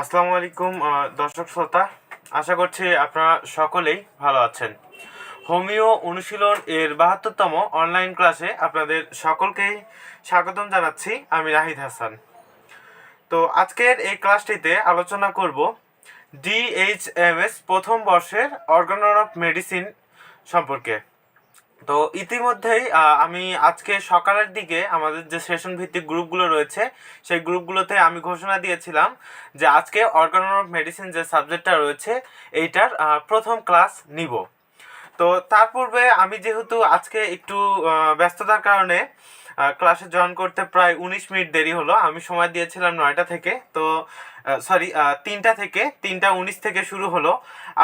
আসসালামু আলাইকুম দর্শক শ্রোতা। আশা করছি আপনারা সকলেই ভালো আছেন। হোমিও অনুশীলন এর বাহাত্তরতম অনলাইন ক্লাসে আপনাদের সকলকেই স্বাগতম জানাচ্ছি, আমি রাহিদ হাসান। তো আজকের এই ক্লাসটিতে আলোচনা করব ডিএইচএমএস প্রথম বর্ষের অর্গানর অফ মেডিসিন সম্পর্কে। তো ইতিমধ্যেই আমি আজকে সকালের দিকে আমাদের যে সেশন ভিত্তিক গ্রুপগুলো রয়েছে, সেই গ্রুপগুলোতে আমি ঘোষণা দিয়েছিলাম যে আজকে অর্গানর অফ মেডিসিন যে সাবজেক্টটা রয়েছে, এইটার প্রথম ক্লাস নিব। তো তার পূর্বে আমি যেহেতু আজকে একটু ব্যস্ততার কারণে ক্লাসে জয়েন করতে প্রায় উনিশ মিনিট দেরি হলো, আমি সময় দিয়েছিলাম নয়টা থেকে। তো সরি তিনটা থেকে তিনটা উনিশ থেকে শুরু হলো।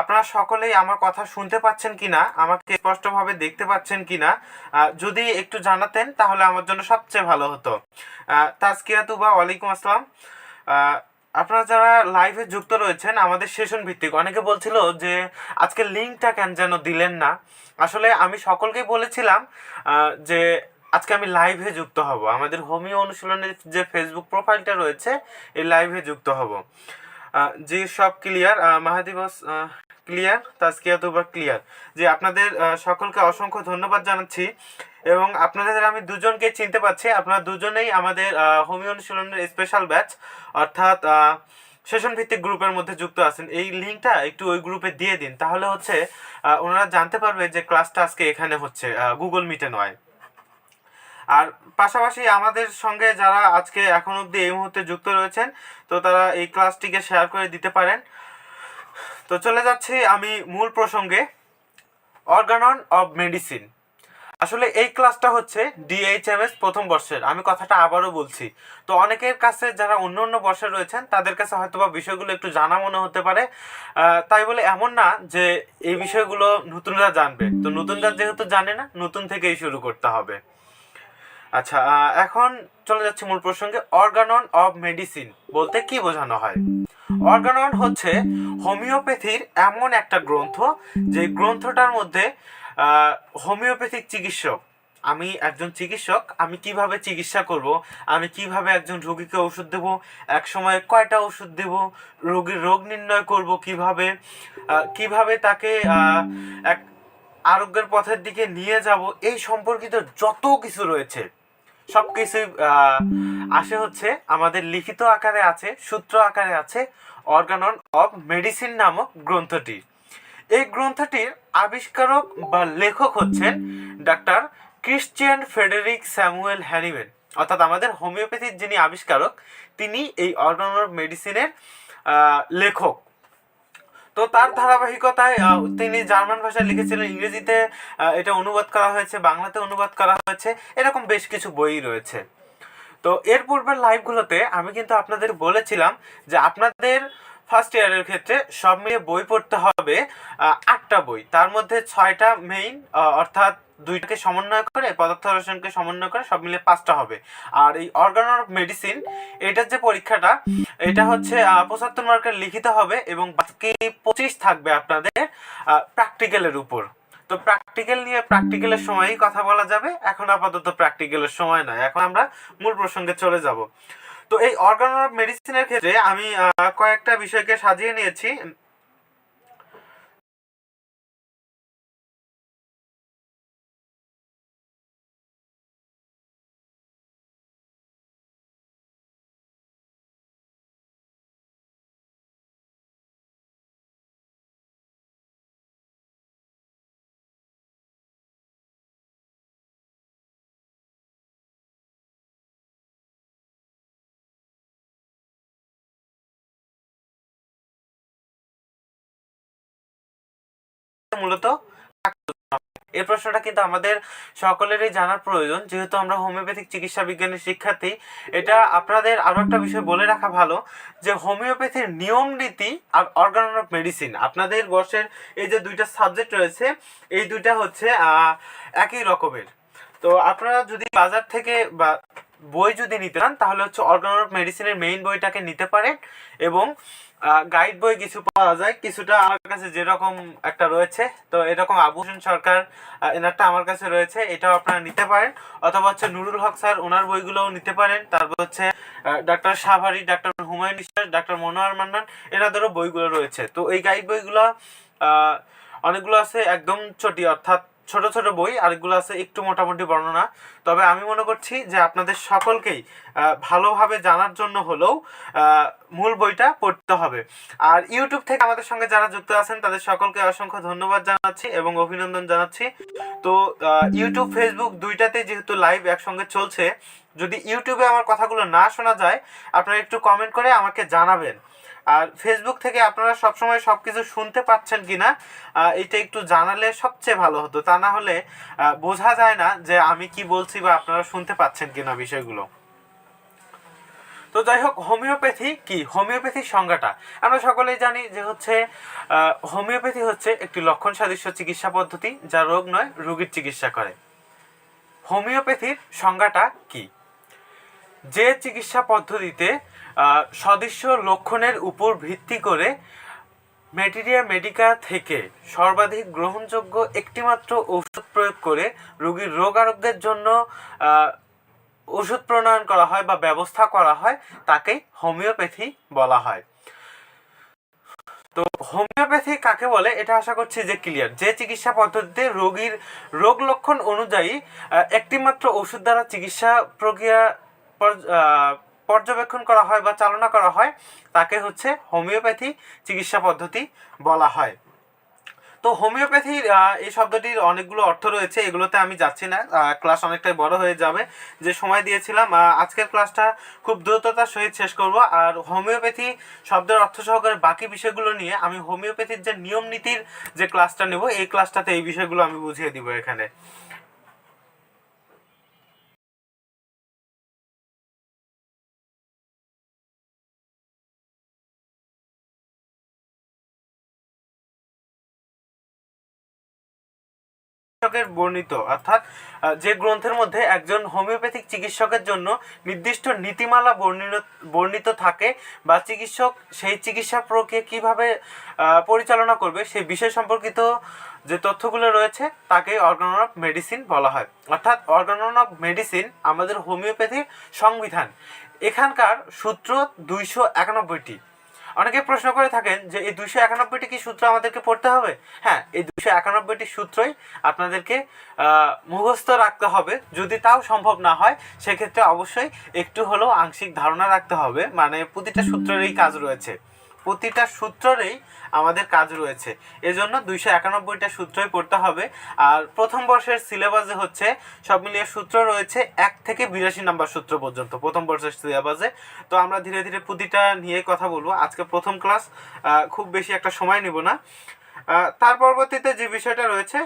আপনারা সকলেই আমার কথা শুনতে পাচ্ছেন কিনা আমাকে স্পষ্টভাবে দেখতে পাচ্ছেন কিনা আহ, যদি একটু জানাতেন তাহলে আমার জন্য সবচেয়ে ভালো হতো। আহ, তাজকিয়া তুবা ওয়ালাইকুম আসসালাম। আপনারা যারা লাইভে যুক্ত রয়েছেন আমাদের সেশন ভিত্তিক অনেকে বলছিল যে আজকে লিঙ্কটা কেন যেন দিলেন না? আসলে আমি সকলকেই বলেছিলাম যে আজকে আমি লাইভে যুক্ত হব। আমাদের হোমিও অনুশীলনের যে ফেসবুক প্রোফাইলটা রয়েছে, এই লাইভে যুক্ত হব। জি, সব clear Mahadi boss clear Tazkia clear যে আপনাদের সকলকে অসংখ্য ধন্যবাদ জানাচ্ছি। এবং আপনাদের আমি দুজনকে চিনতে পারছি আপনারা দুজনেই আমাদের হোমিও অনুশীলনের স্পেশাল ব্যাচ অর্থাৎ সেশন ভিত্তিক গ্রুপের মধ্যে যুক্ত আছেন। এই লিঙ্কটা একটু ওই গ্রুপে দিয়ে দিন। তাহলে হচ্ছে ওনারা জানতে পারবে যে ক্লাসটা আজকে এখানে হচ্ছে গুগল মিটে নয়। আর পাশাপাশি আমাদের সঙ্গে যারা আজকে এখন অবধি এই মুহূর্তে যুক্ত রয়েছেন, তো তারা এই ক্লাসটিকে শেয়ার করে দিতে পারেন। তো চলে যাচ্ছি আমি মূল প্রসঙ্গে অর্গানন অব মেডিসিন আসলে এই ক্লাসটা হচ্ছে ডিএইচএমএস প্রথম বর্ষের, আমি কথাটা আবারও বলছি। তো অনেকের কাছে যারা অন্য অন্য বর্ষে রয়েছেন, তাদের কাছে হয়তো বা বিষয়গুলো একটু জানা মনে হতে পারে। তাই বলে এমন না যে এই বিষয়গুলো নতুনরা জানবে। তো নতুনরা যেহেতু জানে না, নতুন থেকেই শুরু করতে হবে। আচ্ছা এখন চলে যাচ্ছে মূল প্রসঙ্গে অর্গানন অব মেডিসিন বলতে কি বোঝানো হয়? অর্গানন হচ্ছে হোমিওপ্যাথির এমন একটা গ্রন্থ, যে গ্রন্থটার মধ্যে হোমিওপ্যাথিক চিকিৎসক, আমি একজন চিকিৎসক, আমি কীভাবে চিকিৎসা করব, আমি কীভাবে একজন রোগীকে ওষুধ দেব এক সময় কয়টা ওষুধ দেব, রোগীর রোগ নির্ণয় করব কীভাবে কীভাবে তাকে এক আরোগ্যের পথের দিকে নিয়ে যাব, এই সম্পর্কিত যত কিছু রয়েছে সব কিছুই আসে হচ্ছে আমাদের লিখিত আকারে আছে, সূত্র আকারে আছে অর্গানন অফ মেডিসিন নামক গ্রন্থটি। এই গ্রন্থটির আবিষ্কারক বা লেখক হচ্ছেন doctor Christian Frederick Samuel Hahnemann. অর্থাৎ আমাদের হোমিওপ্যাথির যিনি আবিষ্কারক, তিনি এই অর্গানন অফ মেডিসিনের লেখক। তো তার ধারাবাহিকতায় তিনি জার্মান ভাষায় লিখেছিলেন, ইংরেজিতে এটা অনুবাদ করা হয়েছে, বাংলাতে অনুবাদ করা হয়েছে, এরকম বেশ কিছু বই রয়েছে। তো এর পূর্বের লাইভগুলোতে আমি কিন্তু আপনাদের বলেছিলাম যে আপনাদের ফার্স্ট ইয়ারের ক্ষেত্রে সব মিলিয়ে বই পড়তে হবে আটটা বই। তার মধ্যে ছয়টা মেইন অর্থাৎ দুইটাকে সমন্বয় করে পদার্থ রসায়নকে সমন্বয় করে সব মিলিয়ে পাঁচটা হবে। আর এই অর্গান অফ মেডিসিন এটার যে পরীক্ষাটা, এটা হচ্ছে পঁচাত্তর মার্কের লিখিত হবে এবং বাকি পঁচিশ থাকবে আপনাদের প্র্যাকটিক্যালের উপর। তো প্র্যাকটিক্যাল নিয়ে প্র্যাকটিক্যালের সময়ই কথা বলা যাবে। এখন আপাতত প্র্যাকটিক্যালের সময় নয়। এখন আমরা মূল প্রসঙ্গে চলে যাব। তো এই অর্গান অফ মেডিসিনের ক্ষেত্রে আমি কয়েকটা বিষয়কে সাজিয়ে নিয়েছি। মূলত এই প্রশ্নটা কিন্তু আমাদের সকলেরই জানার প্রয়োজন। যেহেতু আমরা হোমিওপ্যাথিক চিকিৎসা বিজ্ঞানের শিক্ষার্থী, এটা আপনাদের আরও একটা বিষয় বলে রাখা ভালো যে হোমিওপ্যাথির নিয়ম নীতি আর অর্গান অফ মেডিসিন আপনাদের বর্ষের এই যে দুইটা সাবজেক্ট রয়েছে, এই দুইটা হচ্ছে একই রকমের। তো আপনারা যদি বাজার থেকে বা বই যদি নিতে চান, তাহলে হচ্ছে অর্গান অফ মেডিসিনের মেইন বইটাকে নিতে পারেন এবং গাইড বই কিছু পাওয়া যায়। কিছুটা আমার কাছে যেরকম একটা রয়েছে, তো এরকম আভূষণ সরকার এনারটা আমার কাছে রয়েছে, এটাও আপনারা নিতে পারেন। অথবা হচ্ছে নুরুল হক স্যার ওনার বইগুলোও নিতে পারেন। তারপর হচ্ছে ডাক্তার সাভারি ডাক্তার হুমায়ুন বিশ্বাস ডাক্তার মনোয়ার মান্নান, এনাদেরও বইগুলো রয়েছে। তো এই গাইড বইগুলো অনেকগুলো আছে, একদম চটি, অর্থাৎ ছোট ছোট বই, আরেকগুলো আছে একটু মোটামুটি বর্ণনা। তবে আমি মনে করছি যে আপনাদের সকলকেই ভালোভাবে জানার জন্য হলেও মূল বইটা পড়তে হবে। আর ইউটিউব থেকে আমাদের সঙ্গে যারা যুক্ত আছেন, তাদের সকলকে অসংখ্য ধন্যবাদ জানাচ্ছি এবং অভিনন্দন জানাচ্ছি। তো ইউটিউব, ফেসবুক দুইটাতে যেহেতু লাইভ একসঙ্গে চলছে, যদি ইউটিউবে আমার কথাগুলো না শোনা যায়, আপনারা একটু কমেন্ট করে আমাকে জানাবেন। আর ফেসবুক থেকে আপনারা সবসময় সব কিছু শুনতে পাচ্ছেন কি না এটা একটু জানালে সবচেয়ে ভালো হতো। তা না হলে বোঝা যায় না যে আমি কি বলছি বা আপনারা শুনতে পাচ্ছেন কিনা বিষয়গুলো। তো যাই হোক, হোমিওপ্যাথি কি? হোমিওপ্যাথির সংজ্ঞাটা। আমরা সকলেই জানি যে হচ্ছে হোমিওপ্যাথি হচ্ছে একটি লক্ষণ সাদৃশ্য চিকিৎসা পদ্ধতি যা রোগ নয়, রোগীর চিকিৎসা করে। হোমিওপ্যাথির সংজ্ঞাটা কি? যে চিকিৎসা পদ্ধতিতে সদৃশ্য লক্ষণের উপর ভিত্তি করে ম্যাটেরিয়া মেডিকা থেকে সর্বাধিক গ্রহণযোগ্য একটিমাত্র ঔষধ প্রয়োগ করে রোগীর রোগ আরোগ্যের জন্য ওষুধ প্রণয়ন করা হয় বা ব্যবস্থা করা হয়, তাকেই হোমিওপ্যাথি বলা হয়। তো হোমিওপ্যাথি কাকে বলে? এটা আশা করছি যে ক্লিয়ার। যে চিকিৎসা পদ্ধতিতে রোগীর রোগ লক্ষণ অনুযায়ী একটিমাত্র ওষুধ দ্বারা চিকিৎসা প্রক্রিয়া পর্যবেক্ষণ করা হয় বা চালনা করা হয়, তাকে হচ্ছে হোমিওপ্যাথি চিকিৎসা পদ্ধতি বলা হয়। তো হোমিওপ্যাথির এই শব্দটির অনেকগুলো অর্থ রয়েছে, এগুলোতে আমি যাচ্ছি না। ক্লাস অনেকটাই বড় হয়ে যাবে। যে সময় দিয়েছিলাম আজকের ক্লাসটা খুব দ্রুততার সহিত শেষ করব। আর হোমিওপ্যাথি শব্দের অর্থ সহকারে বাকি বিষয়গুলো নিয়ে আমি হোমিওপ্যাথির যে নিয়ম নীতির যে ক্লাসটা নেব, এই ক্লাসটাতে এই বিষয়গুলো আমি বুঝিয়ে দিব এখানে। চিকিৎসকের বর্ণিত। অর্থাৎ যে গ্রন্থের মধ্যে একজন হোমিওপ্যাথিক চিকিৎসকের জন্য নির্দিষ্ট নীতিমালা বর্ণিত বর্ণিত থাকে বা চিকিৎসক সেই চিকিৎসা প্রক্রিয়া কীভাবে পরিচালনা করবে সেই বিষয় সম্পর্কিত যে তথ্যগুলো রয়েছে, তাকে অর্গানন অফ মেডিসিন বলা হয়। অর্থাৎ অর্গানন অফ মেডিসিন আমাদের হোমিওপ্যাথির সংবিধান। এখানকার সূত্র দুইশো একানব্বইটি। অনেকে প্রশ্ন করে থাকেন যে এই দুইশো একানব্বইটি কি সূত্র আমাদেরকে পড়তে হবে? হ্যাঁ এই দুইশো একানব্বইটি সূত্রই আপনাদেরকে মুখস্থ রাখতে হবে। যদি তাও সম্ভব না হয়, সেক্ষেত্রে অবশ্যই একটু হলেও আংশিক ধারণা রাখতে হবে। মানে প্রতিটা সূত্রেরই কাজ রয়েছে। প্রতিটা সূত্রেরই আমাদের কাজ রয়েছে। এজন্য দুইশো একানব্বইটা সূত্রই পড়তে হবে। আর প্রথম বর্ষের সিলেবাসে হচ্ছে সব মিলিয়ে সূত্র রয়েছে এক থেকে বিরাশি নাম্বার সূত্র পর্যন্ত, প্রথম বর্ষের সিলেবাসে। তো আমরা ধীরে ধীরে প্রতিটা নিয়ে কথা বলব। আজকে প্রথম ক্লাস খুব বেশি একটা সময় নিব না। তার পরবর্তীতে যে বিষয়টা রয়েছে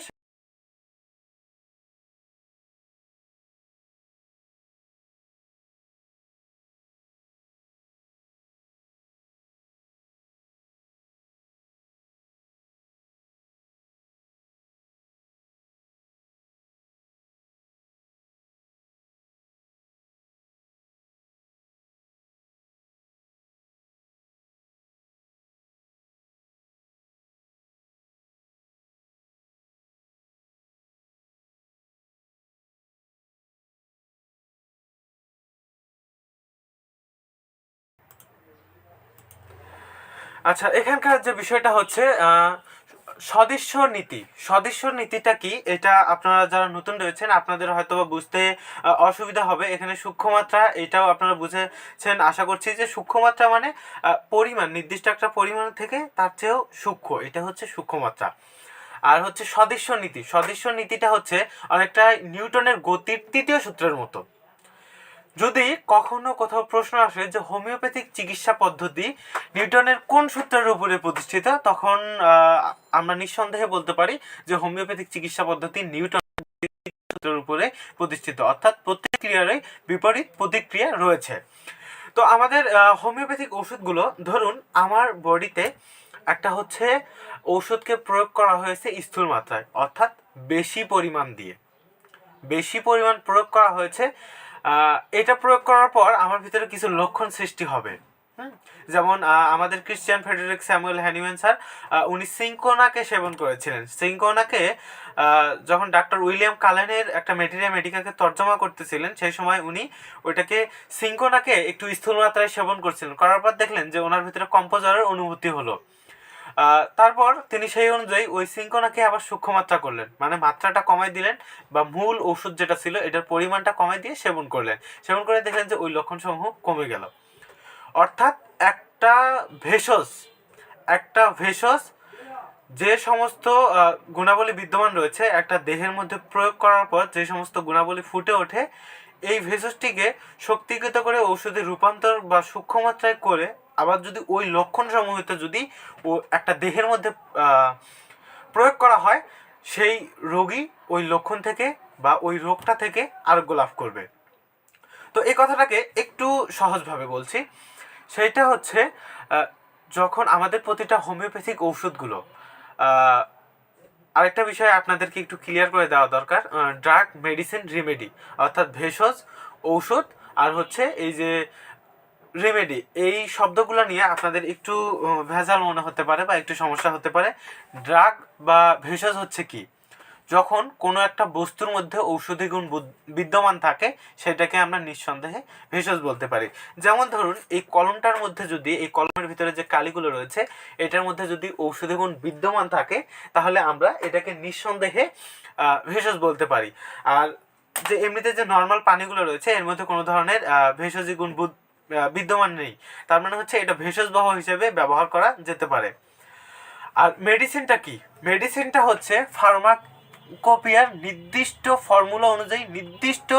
আচ্ছা এখানকার যে বিষয়টা হচ্ছে আহ, সদস্য নীতি। সদস্য নীতিটা কি? এটা আপনারা যারা নতুন রয়েছেন আপনাদের হয়তো বুঝতে অসুবিধা হবে। এখানে সূক্ষ্মমাত্রা এটাও আপনারা বুঝেছেন আশা করছি যে সূক্ষ্মমাত্রা মানে পরিমাণ নির্দিষ্ট একটা পরিমাণ থেকে তার চেয়েও সূক্ষ্ম। এটা হচ্ছে সূক্ষ্মমাত্রা। আর হচ্ছে সদস্য নীতি। সদস্য নীতিটা হচ্ছে অনেকটা নিউটনের গতির তৃতীয় সূত্রের মতো। যদি কখনো কোথাও প্রশ্ন আসে যে হোমিওপ্যাথিক চিকিৎসা পদ্ধতি নিউটনের কোন সূত্রের উপরে প্রতিষ্ঠিত, তখন আমরা নিঃসন্দেহে বলতে পারি যে হোমিওপ্যাথিক চিকিৎসা পদ্ধতি নিউটন সূত্রের উপরে প্রতিষ্ঠিত। অর্থাৎ প্রতিক্রিয়ারই বিপরীত প্রতিক্রিয়া রয়েছে। তো আমাদের হোমিওপ্যাথিক ওষুধগুলো, ধরুন আমার বডিতে একটা হচ্ছে ঔষধকে প্রয়োগ করা হয়েছে স্থূল মাত্রায়, অর্থাৎ বেশি পরিমাণ দিয়ে। বেশি পরিমাণ প্রয়োগ করা হয়েছে এটা প্রয়োগ করার পর আমার ভিতরে কিছু লক্ষণ সৃষ্টি হবে? যেমন আমাদের Christian Frederick Samuel Hahnemann sir উনি সিঙ্কোনাকে সেবন করেছিলেন। সিঙ্কোনাকে যখন ডাক্তার উইলিয়াম কালেনের একটা মেটেরিয়া মেডিকাকে তর্জমা করতেছিলেন, সেই সময় উনি ওইটাকে সিঙ্কোনাকে একটু স্থূল মাত্রায় সেবন করছিলেন। করার পর দেখলেন যে ওনার ভিতরে কম্পোজারের অনুভূতি হলো। তারপর তিনি সেই অনুযায়ী ওই সিঙ্কোনাকে আবার সূক্ষ্ম মাত্রা করলেন। মানে মাত্রাটা কমাই দিলেন বা মূল ওষুধ যেটা ছিল, এটার পরিমাণটা কমাই দিয়ে সেবন করলেন। সেবন করে দেখলেন যে ওই লক্ষণসমূহ কমে গেল। অর্থাৎ একটা ভেষজ একটা ভেষজ যে সমস্ত গুণাবলী বিদ্যমান রয়েছে, একটা দেহের মধ্যে প্রয়োগ করার পর যে সমস্ত গুণাবলী ফুটে ওঠে, এই ভেষজটিকে শক্তিগত করে ঔষধে রূপান্তর বা সূক্ষ্ম মাত্রায় করে আবার যদি ওই লক্ষণ সমূহিত যদি ও একটা দেহের মধ্যে প্রয়োগ করা হয়, সেই রোগী ওই লক্ষণ থেকে বা ওই রোগটা থেকে আরোগ্য লাভ করবে। তো এই কথাটাকে একটু সহজভাবে বলছি। সেইটা হচ্ছে যখন আমাদের প্রতিটা হোমিওপ্যাথিক ঔষধগুলো আরেকটা বিষয় আপনাদেরকে একটু ক্লিয়ার করে দেওয়া দরকার ড্রাগ মেডিসিন রেমেডি অর্থাৎ ভেষজ ঔষধ, আর হচ্ছে এই যে রেমেডি এই শব্দগুলো নিয়ে আপনাদের একটু ভেজাল মনে হতে পারে বা একটু সমস্যা হতে পারে। ড্রাগ বা ভেষজ হচ্ছে কি? যখন কোনো একটা বস্তুর মধ্যে ঔষধি গুণ বিদ্যমান থাকে, সেটাকে আমরা নিঃসন্দেহে ভেষজ বলতে পারি। যেমন ধরুন, এই কলমটার মধ্যে যদি, এই কলমের ভিতরে যে কালিগুলো রয়েছে, এটার মধ্যে যদি ঔষধি গুণ বিদ্যমান থাকে, তাহলে আমরা এটাকে নিঃসন্দেহে ভেষজ বলতে পারি। আর যে এমনিতে যে নর্মাল পানিগুলো রয়েছে, এর মধ্যে কোনো ধরনের ভেষজি গুণ বিদ্যমান নেই। তার মানে হচ্ছে এটা ভেষজ বহ হিসেবে ব্যবহার করা যেতে পারে। আর মেডিসিনটা কি? মেডিসিনটা হচ্ছে ফার্মাকোপিয়ার নির্দিষ্ট ফর্মুলা অনুযায়ী, নির্দিষ্ট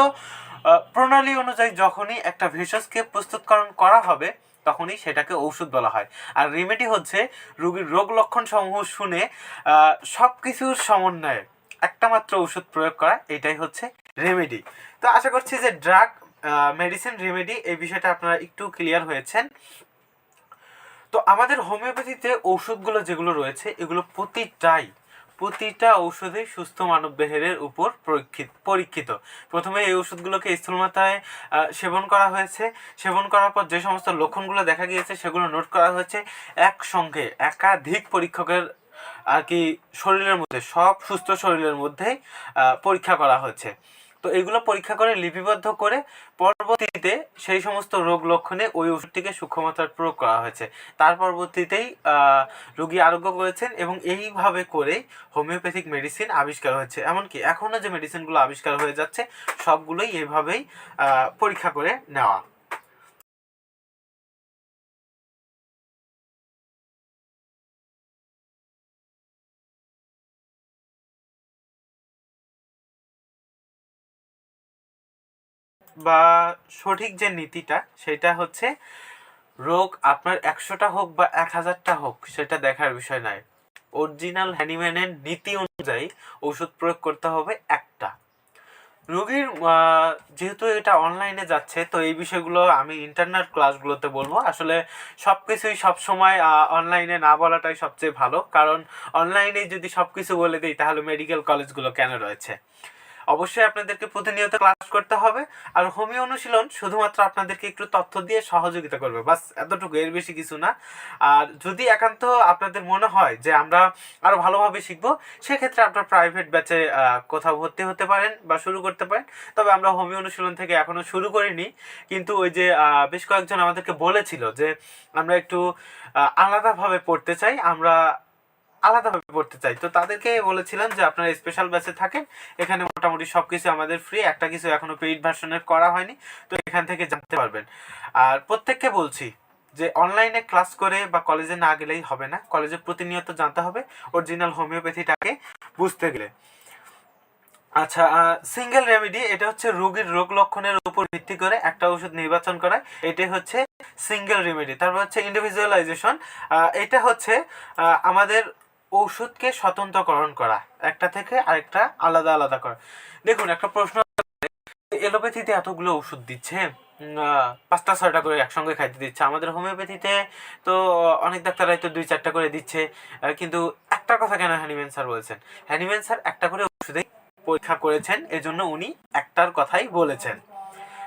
প্রণালী অনুযায়ী যখনই একটা ভেষজকে প্রস্তুতকরণ করা হবে, তখনই সেটাকে ঔষধ বলা হয়। আর রেমেডি হচ্ছে রোগীর রোগ লক্ষণ সমূহ শুনে সব কিছুর সমন্বয়ে একটা মাত্র ওষুধ প্রয়োগ করা, এটাই হচ্ছে রেমেডি তো আশা করছি যে ড্রাগ মেডিসিন রেমেডি এই বিষয়টা আপনারা একটু ক্লিয়ার হয়েছেন। তো আমাদের হোমিওপ্যাথিতে ঔষধগুলো যেগুলো রয়েছে, এগুলো প্রতিটাই, প্রতিটা ঔষধে সুস্থ মানব দেহের উপর পরীক্ষিত পরীক্ষিত। প্রথমে এই ওষুধগুলোকে স্থূলমাত্রায় সেবন করা হয়েছে। সেবন করার পর যে সমস্ত লক্ষণগুলো দেখা গিয়েছে, সেগুলো নোট করা হয়েছে একসঙ্গে, একাধিক পরীক্ষকের, আর কি, শরীরের মধ্যে, সব সুস্থ শরীরের মধ্যে পরীক্ষা করা হয়েছে। তো এগুলো পরীক্ষা করে লিপিবদ্ধ করে পরবর্তীতে সেই সমস্ত রোগ লক্ষণে ওই ওষুধটিকে সূক্ষ্মমাত্রার প্রয়োগ করা হয়েছে। তার পরবর্তীতেই রোগী আরোগ্য করেছেন এবং এইভাবে করেই হোমিওপ্যাথিক মেডিসিন আবিষ্কার হয়েছে। এমনকি এখনও যে মেডিসিনগুলো আবিষ্কার হয়ে যাচ্ছে, সবগুলোই এভাবেই পরীক্ষা করে নেওয়া। বা সঠিক যে নীতিটা, সেটা হচ্ছে রোগ আপনার একশোটা হোক বা এক হাজারটা হোক, সেটা দেখার বিষয় নয়। অরিজিনাল হ্যানিম্যানের নীতি অনুযায়ী ওষুধ প্রয়োগ করতে হবে একটা। রোগীর যেহেতু এটা অনলাইনে যাচ্ছে, তো এই বিষয়গুলো আমি ইন্টারনেট ক্লাসগুলোতে বলব। আসলে সব কিছুই সবসময় অনলাইনে না বলাটাই সবচেয়ে ভালো। কারণ অনলাইনে যদি সব কিছু বলে দিই, তাহলে মেডিকেল কলেজগুলো কেন রয়েছে? অবশ্যই আপনাদেরকে প্রতিনিয়ত ক্লাস করতে হবে। আর হোমিও অনুশীলন শুধুমাত্র আপনাদেরকে একটু তথ্য দিয়ে সহযোগিতা করবে। বাস, এতটুকু, এর বেশি কিছু না। আর যদি একান্ত আপনাদের মনে হয় যে আমরা আরও ভালোভাবে শিখব, সেক্ষেত্রে আপনার প্রাইভেট ব্যাচে কোথাও ভর্তি হতে পারেন বা শুরু করতে পারেন। তবে আমরা হোমিও অনুশীলন থেকে এখনও শুরু করিনি। কিন্তু ওই যে বেশ কয়েকজন আমাদেরকে বলেছিল যে আমরা একটু আলাদাভাবে পড়তে চাই। আমরা আলাদাভাবে পড়তে চাই। তো তাদেরকে বলেছিলাম যে আপনারা স্পেশাল ব্যাচে থাকেন, এখানে মোটামুটি সব কিছু আমাদের ফ্রি একটা কিছু এখনও পেইড ভার্সনের করা হয়নি, তো এখান থেকে জানতে পারবেন। আর প্রত্যেককে বলছি যে অনলাইনে ক্লাস করে বা কলেজে না গেলেই হবে না কলেজে প্রতিনিয়ত জানতে হবে অরিজিনাল হোমিওপ্যাথিটাকে বুঝতে গেলে। আচ্ছা সিঙ্গেল রেমেডি এটা হচ্ছে রোগীর রোগ লক্ষণের উপর ভিত্তি করে একটা ওষুধ নির্বাচন করা, এটাই হচ্ছে সিঙ্গেল রেমেডি তারপর হচ্ছে ইন্ডিভিজুয়ালাইজেশন এটা হচ্ছে আমাদের ঔষধকে স্বতন্ত্রকরণ করা, একটা থেকে আরেকটা আলাদা আলাদা করা। দেখুন, একটা প্রশ্ন এলোপ্যাথিতে এতগুলো ওষুধ দিচ্ছে পাঁচটা, ছয়টা করে একসঙ্গে খাইতে দিচ্ছে। আমাদের হোমিওপ্যাথিতে তো অনেক ডাক্তাররাই তো দুই, চারটা করে দিচ্ছে কিন্তু একটা কথা কেন হ্যানিম্যান স্যার বলছেন? হ্যানিম্যান স্যার একটা করে ওষুধেই পরীক্ষা করেছেন, এজন্য উনি একটার কথাই বলেছেন।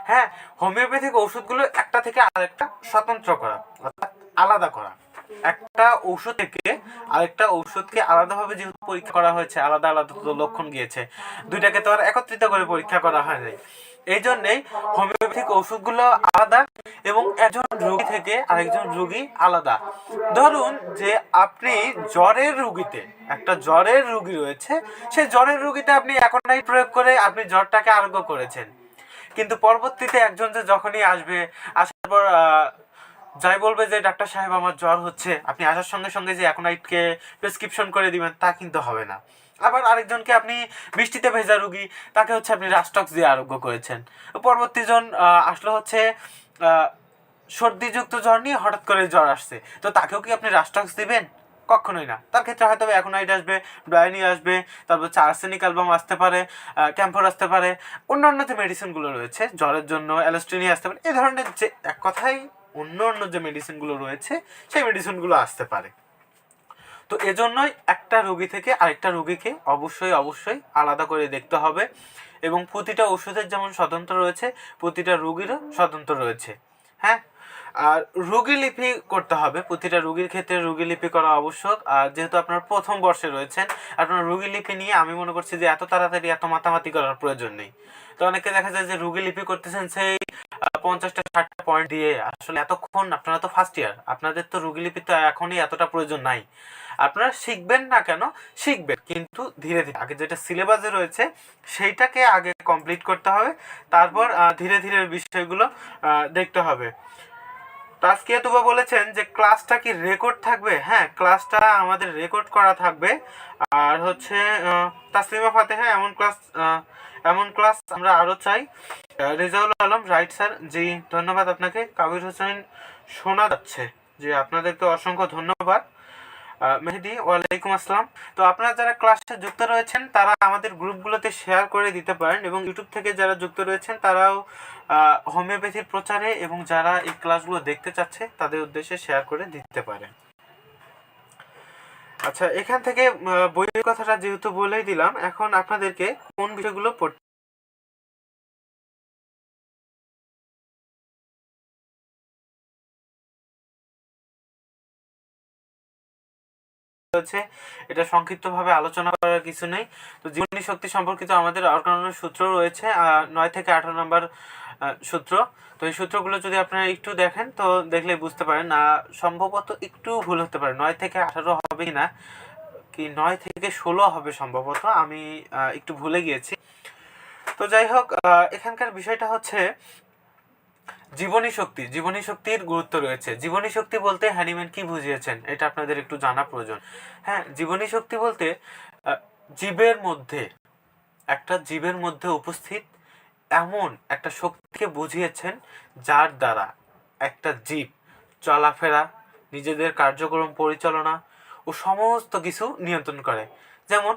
হ্যাঁ হোমিওপ্যাথিক ওষুধগুলো একটা থেকে আরেকটা স্বতন্ত্র করা, অর্থাৎ আলাদা করা। একটা ঔষধ থেকে আরেকটা ঔষধকে আলাদাভাবে যেহেতু পরীক্ষা করা হয়েছে, আলাদা আলাদা লক্ষণ গিয়েছে, দুইটাকে তো আর একত্রিত করে পরীক্ষা করা হয় নাই এই জন্যেই হোমিওপ্যাথিক ওষুধগুলো আলাদা এবং একজন রোগী থেকে আরেকজন রোগী আলাদা। ধরুন যে আপনি জ্বরের রুগীতে, একটা জ্বরের রুগী রয়েছে, সেই জ্বরের রুগীতে আপনি একনাই প্রয়োগ করে আপনি জ্বরটাকে আরোগ্য করেছেন। কিন্তু পরবর্তীতে একজন যে যখনই আসবে, আসার পর যাই বলবে যে ডাক্তার সাহেব আমার জ্বর হচ্ছে। আপনি আসার সঙ্গে সঙ্গে যে একনাইটকে প্রেসক্রিপশন করে দিবেন তা কিন্তু হবে না। আবার আরেকজনকে আপনি বৃষ্টিতে ভেজা রুগী তাকে হচ্ছে আপনি রাস্টক্স দিয়ে আরোগ্য করেছেন। পরবর্তী জন আহ, আসলে হচ্ছে সর্দিযুক্ত জ্বর নিয়ে হঠাৎ করে জ্বর আসছে। তো তাকেও কি আপনি রাস্টক্স দিবেন? কখনোই না। তার ক্ষেত্রে হয়তো অ্যাকোনাইট আসবে ব্রাইনি আসবে তারপর হচ্ছে আর্সেনিক অ্যালবাম আসতে পারে ক্যাম্পর আসতে পারে। অন্যান্য যে মেডিসিনগুলো রয়েছে জ্বরের জন্য অ্যালাস্টিনি আসতে পারে এই ধরনের যে এক কথাই অন্য অন্য যে মেডিসিনগুলো রয়েছে, সেই মেডিসিনগুলো আসতে পারে। তো এজন্যই একটা রোগী থেকে আরেকটা রোগীকে অবশ্যই অবশ্যই আলাদা করে দেখতে হবে এবং প্রতিটা ওষুধের যেমন স্বতন্ত্র রয়েছে, প্রতিটা রোগীরও স্বতন্ত্র রয়েছে। হ্যাঁ? আর রোগী লিপি করতে হবে। প্রতিটা রোগীর ক্ষেত্রে রোগী লিপি করা আবশ্যক। আর যেহেতু আপনার প্রথম বর্ষে রয়েছেন, আপনার রোগী লিপি নিয়ে আমি মনে করছি যে এত তাড়াতাড়ি এত মাতামাতি করার প্রয়োজন নেই। তো অনেকে দেখা যায় যে রোগী লিপি করতেছেন সেই পঞ্চাশটা, ষাটটা পয়েন্ট দিয়ে। আসলে এতক্ষণ আপনারা তো ফার্স্ট ইয়ার আপনাদের তো রোগী লিপি তো এখনই এতটা প্রয়োজন নাই। আপনারা শিখবেন না কেন? শিখবেন, কিন্তু ধীরে ধীরে। আগে যেটা সিলেবাসে রয়েছে, সেইটাকে আগে কমপ্লিট করতে হবে। তারপর ধীরে ধীরে বিষয়গুলো দেখতে হবে। তাস্কিয়া তুবা বলেছেন যে ক্লাসটা কি রেকর্ড থাকবে? হ্যাঁ ক্লাসটা আমাদের রেকর্ড করা থাকবে। আর হচ্ছে তাসলিমা ফাতেহা এমন ক্লাস এমন ক্লাস আমরা আরও চাই। রেজাউল আলম, রাইট স্যার, জি, ধন্যবাদ আপনাকে। কাবির হোসেন শোনা যাচ্ছে। যে আপনাদেরকে অসংখ্য ধন্যবাদ। মেহেদি, ওয়ালাইকুম আসসালাম। তো আপনারা যারা ক্লাসে যুক্ত রয়েছেন, তারা আমাদের গ্রুপগুলোতে শেয়ার করে দিতে পারেন এবং ইউটিউব থেকে যারা যুক্ত রয়েছেন, তারাও হোমিওপ্যাথির প্রচারে এবং যারা এই ক্লাসগুলো দেখতে চাচ্ছে, তাদের উদ্দেশ্যে শেয়ার করে দিতে পারেন। আচ্ছা এখান থেকে বইয়ের কথাটা যেহেতু বলেই দিলাম, এখন আপনাদেরকে কোন বিষয়গুলো পড়তে হচ্ছে, এটা সংক্ষিপ্তভাবে আলোচনা করার কিছু নেই। তো জীবনী শক্তি সম্পর্কিত আমাদের অর্গানন সূত্র রয়েছে নয় থেকে আঠারো নম্বর সূত্র। তো এই সূত্রগুলো যদি আপনারা একটু দেখেন, তো দেখলে বুঝতে পারেন না সম্ভবত একটু ভুল হতে পারে। নয় থেকে আঠারো হবে না কি নয় থেকে ষোলো হবে সম্ভবত, আমি একটু ভুলে গিয়েছি। তো যাই হোক এখানকার বিষয়টা হচ্ছে জীবনী শক্তি। জীবনী শক্তির গুরুত্ব রয়েছে। জীবনী শক্তি বলতে হ্যানিম্যান কি বুঝিয়েছেন, এটা আপনাদের একটু জানা প্রয়োজন। হ্যাঁ জীবনী শক্তি বলতে জীবের মধ্যে, একটা জীবের মধ্যে উপস্থিত এমন একটা শক্তিকে বুঝিয়েছেন যার দ্বারা একটা জীব চলাফেরা, নিজেদের কার্যক্রম পরিচালনা ও সমস্ত কিছু নিয়ন্ত্রণ করে। যেমন,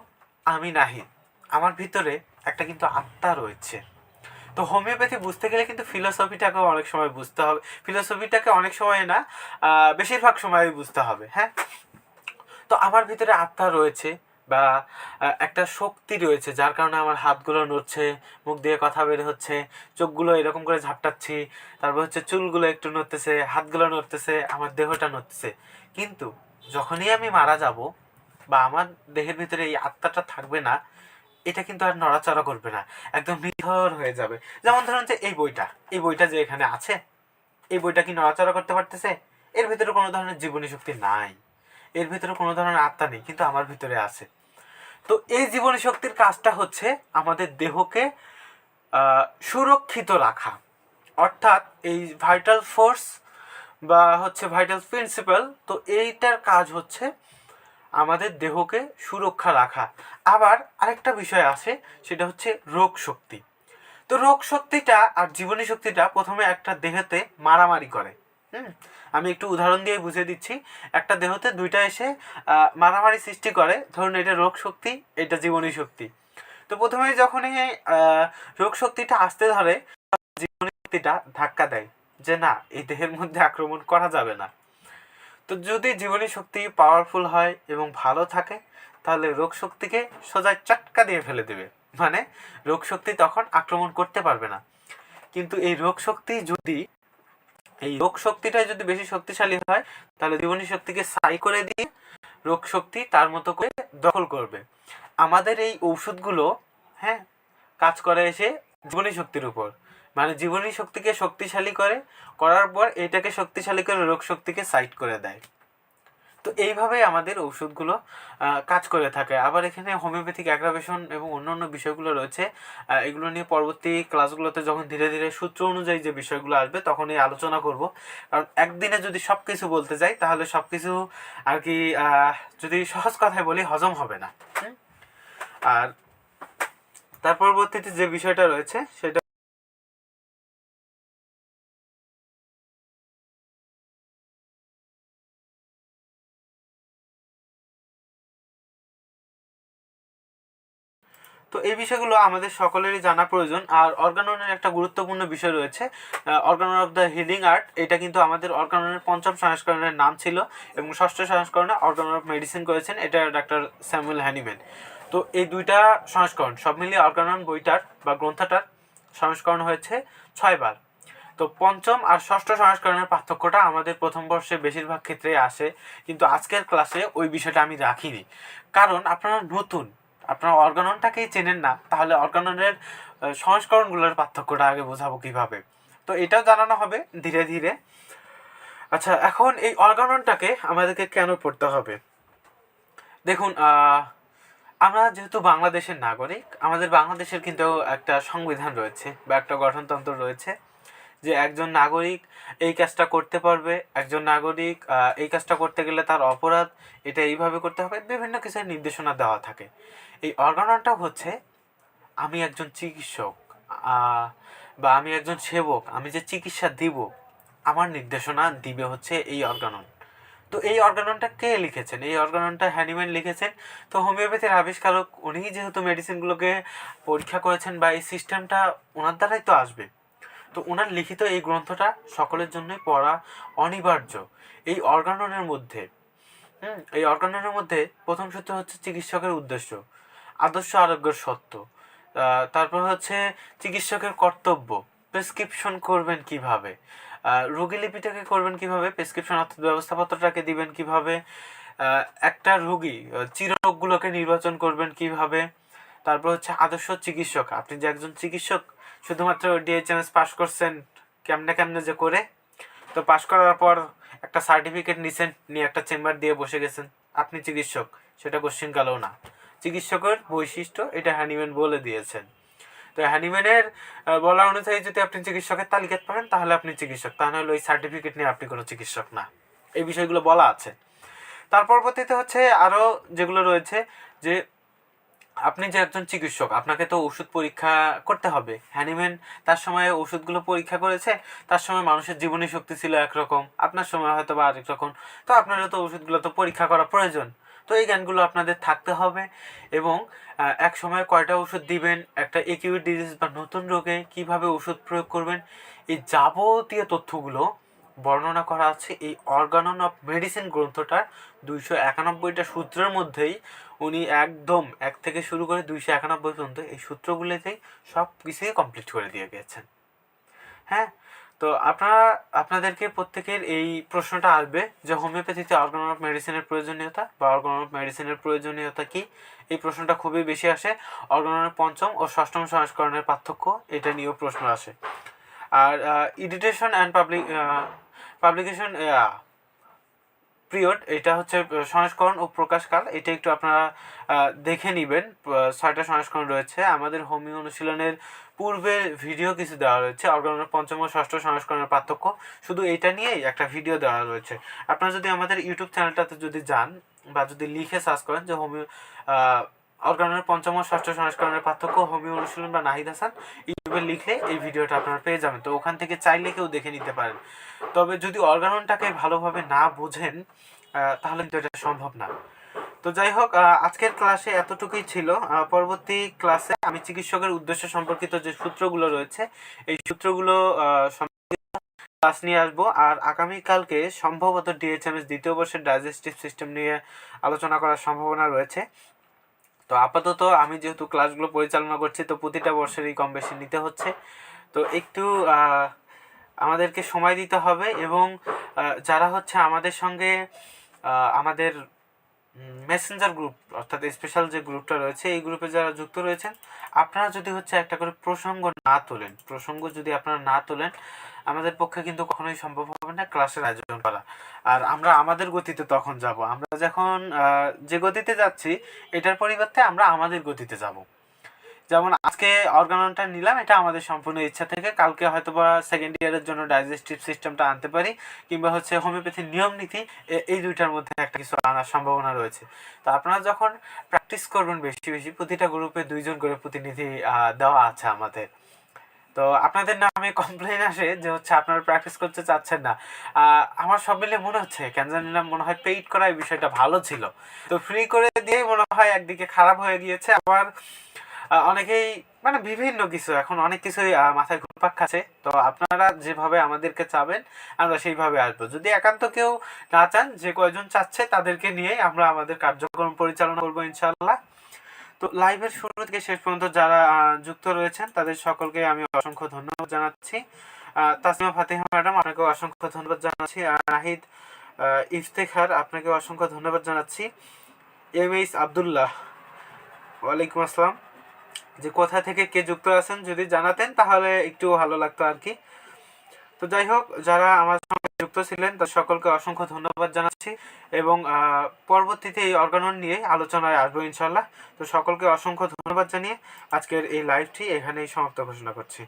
আমি নাহি, আমার ভিতরে একটা কিন্তু আত্মা রয়েছে। তো হোমিওপ্যাথি বুঝতে গেলে কিন্তু ফিলোসফিটাকেও অনেক সময় বুঝতে হবে। ফিলোসফিটাকে অনেক সময় না বেশিরভাগ সময় বুঝতে হবে হ্যাঁ? তো আমার ভিতরে আত্মা রয়েছে বা একটা শক্তি রয়েছে যার কারণে আমার হাতগুলো নড়ছে, মুখ দিয়ে কথা বের হচ্ছে, চোখগুলো এরকম করে ঝাপটাচ্ছি, তারপর হচ্ছে চুলগুলো একটু নড়তেছে, হাতগুলো নড়তেছে, আমার দেহটা নড়তেছে। কিন্তু যখনই আমি মারা যাব বা আমার দেহের ভিতরে এই আত্মাটা থাকবে না, এটা কিন্তু আর নড়াচড়া করবে না, একদম নিথর হয়ে যাবে। যেমন ধরুন যে এই বইটা এই বইটা যে এখানে আছে, এই বইটা কি নড়াচড়া করতে পারতেছে? এর ভিতরে কোনো ধরনের জীবনী শক্তি নাই। এর ভিতরে কোনো ধরনের আত্মা নেই, কিন্তু আমার ভিতরে আছে। তো এই জীবনী শক্তির কাজটা হচ্ছে আমাদের দেহকে সুরক্ষিত রাখা। অর্থাৎ এই ভাইটাল ফোর্স বা হচ্ছে ভাইটাল প্রিন্সিপাল তো এইটার কাজ হচ্ছে আমাদের দেহকে সুরক্ষা রাখা। আবার আরেকটা বিষয় আছে, সেটা হচ্ছে রোগ শক্তি। তো রোগ শক্তিটা আর জীবনী শক্তিটা প্রথমে একটা দেহেতে মারামারি করে, হুম? আমি একটু উদাহরণ দিয়ে বুঝিয়ে দিচ্ছি। একটা দেহতে দুইটা এসে মারামারি সৃষ্টি করে, ধরুন এটা রোগ শক্তি, এটা জীবনী শক্তি। তো প্রথমে যখনই এই রোগ শক্তিটা আসতে ধরে, জীবনী শক্তিটা ধাক্কা দেয় যে না, এই দেহের মধ্যে আক্রমণ করা যাবে না। তো যদি জীবনী শক্তি পাওয়ারফুল হয় এবং ভালো থাকে, তাহলে রোগ শক্তিকে সোজা চাটকা দিয়ে ফেলে দেবে। মানে রোগ শক্তি তখন আক্রমণ করতে পারবে না। কিন্তু এই রোগ শক্তি যদি এই রোগ শক্তিটাই যদি বেশি শক্তিশালী হয়, তাহলে জীবনী শক্তিকে সাই করে দিয়ে রোগ শক্তি তার মতো করে দখল করবে। আমাদের এই ঔষধগুলো হ্যাঁ কাজ করে এসে জীবনী শক্তির উপর। মানে জীবনী শক্তিকে শক্তিশালী করে, করার পর এটাকে শক্তিশালী করে রোগ শক্তিকে সাইড করে দেয়। তো এইভাবেই আমাদের ওষুধগুলো কাজ করে থাকে। আবার এখানে হোমিওপ্যাথিক অ্যাগ্রাভেশন এবং অন্যান্য বিষয়গুলো রয়েছে। এগুলো নিয়ে পরবর্তী ক্লাসগুলোতে যখন ধীরে ধীরে সূত্র অনুযায়ী যে বিষয়গুলো আসবে তখন এই আলোচনা করব। কারণ একদিনে যদি সব কিছু বলতে যাই, তাহলে সব কিছু আর কি যদি সহজ কথায় বলি, হজম হবে না? আর তার পরবর্তীতে যে বিষয়টা রয়েছে, সেটা তো এই বিষয়গুলো আমাদের সকলেরই জানা প্রয়োজন। আর অর্গাননের একটা গুরুত্বপূর্ণ বিষয় রয়েছে organon of the healing art এটা কিন্তু আমাদের অর্গাননের পঞ্চম সংস্করণের নাম ছিল এবং ষষ্ঠ সংস্করণে অর্গানন অফ মেডিসিন করেছেন, এটা ডাক্তার স্যামুয়েল হ্যানিম্যান তো এই দুইটা সংস্করণ, সব মিলিয়ে অর্গানন বইটার বা গ্রন্থটার সংস্করণ হয়েছে ছয়বার তো পঞ্চম আর ষষ্ঠ সংস্করণের পার্থক্যটা আমাদের প্রথম বর্ষে বেশিরভাগ ক্ষেত্রে আসে, কিন্তু আজকের ক্লাসে ওই বিষয়টা আমি রাখিনি। কারণ আপনারা নতুন আপনারা অর্গাননটাকেই চেনেন না, তাহলে অর্গাননের সংস্করণগুলোর পার্থক্যটা আগে বোঝাবো কীভাবে। তো এটাও জানানো হবে ধীরে ধীরে। আচ্ছা এখন এই অর্গাননটাকে আমাদেরকে কেন পড়তে হবে? দেখুন আমরা যেহেতু বাংলাদেশের নাগরিক, আমাদের বাংলাদেশের কিন্তু একটা সংবিধান রয়েছে বা একটা গঠনতন্ত্র রয়েছে। যে একজন নাগরিক এই কাজটা করতে পারবে, একজন নাগরিক এই কাজটা করতে গেলে তার অপরাধ, এটা এইভাবে করতে হবে, বিভিন্ন কিছু নির্দেশনা দেওয়া থাকে। এই অর্গাননটা হচ্ছে, আমি একজন চিকিৎসক বা আমি একজন সেবক, আমি যে চিকিৎসা দিব, আমার নির্দেশনা দিবে হচ্ছে এই অর্গানন। তো এই অর্গাননটা কে লিখেছেন? এই অর্গাননটা হ্যানিম্যান লিখেছেন। তো হোমিওপ্যাথির আবিষ্কারক উনি যেহেতু মেডিসিনগুলোকে পরীক্ষা করেছেন বা এই সিস্টেমটা ওনার দ্বারাই তো আসবে। তো ওনার লিখিত এই গ্রন্থটা সকলের জন্যই পড়া অনিবার্য। এই অর্গাননের মধ্যে, হুম, এই অর্গাননের মধ্যে প্রথম সূত্র হচ্ছে চিকিৎসকের উদ্দেশ্য, আদর্শ আরোগ্যের সত্য। তারপর হচ্ছে চিকিৎসকের কর্তব্য, প্রেসক্রিপশন করবেন কীভাবে? রোগী লিপিটাকে করবেন কীভাবে? প্রেসক্রিপশন অর্থাৎ ব্যবস্থাপত্রটাকে দিবেন কীভাবে? একটা রোগী, চিররোগগুলোকে নির্বাচন করবেন কীভাবে? তারপর হচ্ছে আদর্শ চিকিৎসক। আপনি যে একজন চিকিৎসক, শুধুমাত্র ডিএইচএমএস পাস করছেন কেমনে কেমনে যে করে, তো পাস করার পর একটা সার্টিফিকেট নিছেন, নিয়ে একটা চেম্বার দিয়ে বসে গেছেন। আপনি চিকিৎসক, সেটা কোশ্চিন কালেও না। চিকিৎসকের বৈশিষ্ট্য এটা হ্যানিম্যান বলে দিয়েছেন। তো হ্যানিম্যানের বলা অনুযায়ী যদি আপনি চিকিৎসকের তালিকা পাবেন তাহলে আপনি চিকিৎসক। তা নাহলে ওই সার্টিফিকেট নিয়ে আপনি কোনো চিকিৎসক না। এই বিষয়গুলো বলা আছে। তার পরবর্তীতে হচ্ছে আরও যেগুলো রয়েছে, যে আপনি যে একজন চিকিৎসক, আপনাকে তো ওষুধ পরীক্ষা করতে হবে। হ্যানিম্যান তার সময় ওষুধগুলো পরীক্ষা করেছে, তার সময় মানুষের জীবনী শক্তি ছিল একরকম, আপনার সময় হয়তো বা আরেক রকম। তো আপনারও তো ওষুধগুলো তো পরীক্ষা করা প্রয়োজন। তো এই জ্ঞানগুলো আপনাদের থাকতে হবে এবং এক সময় কয়টা ওষুধ দিবেন, একটা একিউট ডিজিজ বা নতুন রোগে কীভাবে ওষুধ প্রয়োগ করবেন, এই যাবতীয় তথ্যগুলো বর্ণনা করা আছে। এই অর্গানন অফ মেডিসিন গ্রন্থটার দুইশো একানব্বইটা সূত্রের মধ্যেই উনি একদম এক থেকে শুরু করে দুইশো একানব্বই পর্যন্ত এই সূত্রগুলোতেই সব কিছুই কমপ্লিট করে দিয়ে গেছেন। হ্যাঁ? তো আপনারা, আপনাদেরকে প্রত্যেকের এই প্রশ্নটা আসবে যে হোমিওপ্যাথিতে অর্গান অফ মেডিসিনের প্রয়োজনীয়তা বা অর্গান অফ মেডিসিনের প্রয়োজনীয়তা কি? এই প্রশ্নটা খুবই বেশি আসে। অর্গানের পঞ্চম ও ষষ্ঠম সংস্করণের পার্থক্য এটা নিয়েও প্রশ্ন আসে। আর edition and public publication period এটা হচ্ছে সংস্করণ ও প্রকাশকাল। এটা একটু আপনারা দেখে নেবেন। ছয়টা সংস্করণ রয়েছে। আমাদের হোমিও অনুশীলনের পূর্বে ভিডিও কিছু দেওয়া রয়েছে। অর্গানের পঞ্চম ও ষষ্ঠ সংস্করণের পার্থক্য। শুধু এটা নিয়েই একটা ভিডিও দেওয়া রয়েছে। আপনারা যদি আমাদের ইউটিউব চ্যানেলটাতে যদি যান বা যদি লিখে সার্চ করেন যে হোমিও অর্গানের পঞ্চম ও ষষ্ঠ সংস্করণের পার্থক্য, হোমিও অনুশীলন বা নাহিদ হাসান ইউটিউবে লিখলে এই ভিডিওটা আপনারা পেয়ে যাবেন। তো ওখান থেকে চাইলে কেউ দেখে নিতে পারেন। তবে যদি অর্গাননটাকে ভালোভাবে না বোঝেন তাহলে কিন্তু এটা সম্ভব না। তো যাই হোক আজকের ক্লাসে এতটুকুই ছিল। পরবর্তী ক্লাসে আমি চিকিৎসকের উদ্দেশ্য সম্পর্কিত যে সূত্রগুলো রয়েছে, এই সূত্রগুলো ক্লাস নিয়ে আসব। আর আগামীকালকে সম্ভবত ডিএইচএমএস দ্বিতীয় বর্ষের ডাইজেস্টিভ সিস্টেম নিয়ে আলোচনা করার সম্ভাবনা রয়েছে। তো আপাতত আমি যেহেতু ক্লাসগুলো পরিচালনা করছি, তো প্রতিটা বর্ষেরই কম বেশি নিতে হচ্ছে। তো একটু আমাদেরকে সময় দিতে হবে এবং যারা হচ্ছে আমাদের সঙ্গে আমাদের মেসেঞ্জার গ্রুপ অর্থাৎ স্পেশাল যে গ্রুপটা রয়েছে, এই গ্রুপে যারা যুক্ত রয়েছেন, আপনারা যদি হচ্ছে একটা করে প্রসঙ্গ না তোলেন, প্রসঙ্গ যদি আপনারা না তোলেন, আমাদের পক্ষে কিন্তু কখনোই সম্ভব হবে না ক্লাসের আয়োজন করা। আর আমরা আমাদের গতিতে তখন যাব। আমরা যখন যে গতিতে যাচ্ছি, এটার পরিবর্তে আমরা আমাদের গতিতে যাব। যেমন আজকে অর্গাননটা নিলাম, এটা আমাদের সম্পূর্ণ ইচ্ছা থেকে। কালকে হয়তো বা সেকেন্ড ইয়ারের জন্য ডাইজেস্টিভ সিস্টেমটা আনতে পারি, কিংবা হচ্ছে হোমিওপ্যাথির নিয়ম নীতি এই দুইটার মধ্যে একটা কিছু আনার সম্ভাবনা রয়েছে। তো আপনারা যখন প্র্যাকটিস করবেন বেশি বেশি, প্রতিটা গ্রুপে দুইজন করে প্রতিনিধি দেওয়া আছে আমাদের। তো আপনাদের নামে কমপ্লেন আসে যে হচ্ছে আপনারা প্র্যাকটিস করতে চাচ্ছেন না। আমার সব মিলে মনে হচ্ছে, কেন জানি না, মনে হয় পেইড করা এই বিষয়টা ভালো ছিল। তো ফ্রি করে দিয়েই মনে হয় একদিকে খারাপ হয়ে গিয়েছে, আবার অনেকেই মানে বিভিন্ন কিছু এখন অনেক কিছুই মাথায় ঘুরপাক খাচ্ছে। তো আপনারা যেভাবে আমাদেরকে চাবেন আমরা সেইভাবে আসব। যদি একান্ত কেউ না চান যে কয়জন চাচ্ছে তাদেরকে নিয়েই আমরা আমাদের কার্যক্রম পরিচালনা করব ইনশাল্লাহ তো লাইভের শুরু থেকে শেষ পর্যন্ত যারা যুক্ত রয়েছেন তাদের সকলকে আমি অসংখ্য ধন্যবাদ জানাচ্ছি। আহ, তাসমিমা ফাতিহা ম্যাডাম আপনাকে অসংখ্য ধন্যবাদ জানাচ্ছি। নাহিদ ইফতেখার আপনাকে অসংখ্য ধন্যবাদ জানাচ্ছি। এম এইচ আবদুল্লাহ ওয়ালাইকুম আসসালাম। যে কোথা থেকে কে যুক্ত আছেন যদি জানাতেন, তাহলে একটু ভালো লাগতো আর কি। তো যাই হোক, যারা আমার সঙ্গে যুক্ত ছিলেন তার সকলকে অসংখ্য ধন্যবাদ জানাচ্ছি এবং পরবর্তীতে এই অর্গানন নিয়ে আলোচনায় আসব ইনশাল্লাহ তো সকলকে অসংখ্য ধন্যবাদ জানিয়ে আজকের এই লাইভটি এখানেই সমাপ্ত ঘোষণা করছি।